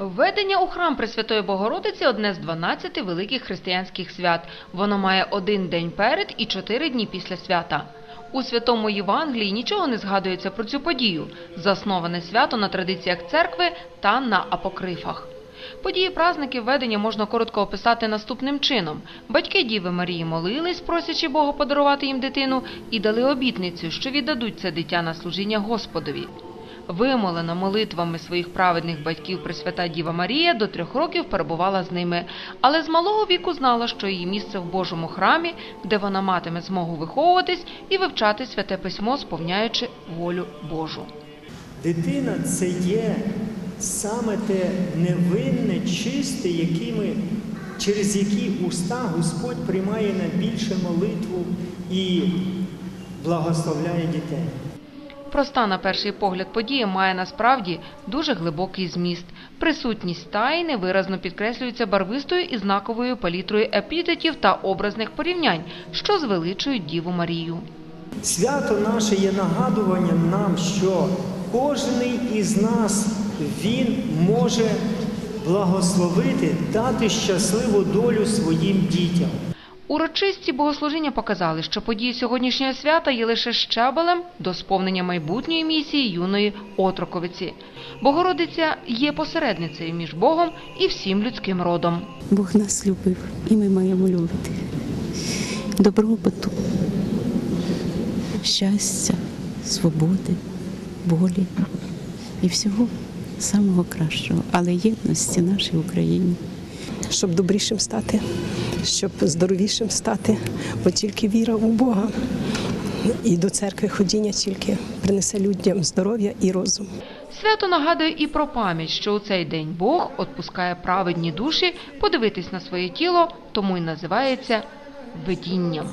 Введення у храм Пресвятої Богородиці одне з 12 великих християнських свят. Воно має один день перед і чотири дні після свята. У святому Євангелії нічого не згадується про цю подію. Засноване свято на традиціях церкви та на апокрифах. Події праздники введення можна коротко описати наступним чином: батьки Діви Марії молились, просячи Бога подарувати їм дитину, і дали обітницю, що віддадуть це дитя на служіння Господові. Вимолена молитвами своїх праведних батьків Пресвята Діва Марія до трьох років перебувала з ними, але з малого віку знала, що її місце в Божому храмі, де вона матиме змогу виховуватись і вивчати святе письмо, сповняючи волю Божу. Дитина це є саме те невинне, чисте, якими, через які уста Господь приймає найбільше молитву і благословляє дітей. Проста на перший погляд подія має насправді дуже глибокий зміст. Присутність тайни виразно підкреслюється барвистою і знаковою палітрою епітетів та образних порівнянь, що звеличують Діву Марію. Свято наше є нагадуванням нам, що кожен із нас він може благословити, дати щасливу долю своїм дітям. Урочисті богослужіння показали, що події сьогоднішнього свята є лише щабелем до сповнення майбутньої місії юної отроковиці. Богородиця є посередницею між Богом і всім людським родом. Бог нас любив, і ми маємо любити. Добробуту, щастя, свободи, волі і всього самого кращого, але єдності нашій Україні. щоб добрішим стати, щоб здоровішим стати, бо тільки віра у Бога і до церкви ходіння тільки принесе людям здоров'я і розум. Свято нагадує і про пам'ять, що у цей день Бог відпускає праведні душі подивитись на своє тіло, тому й називається видінням.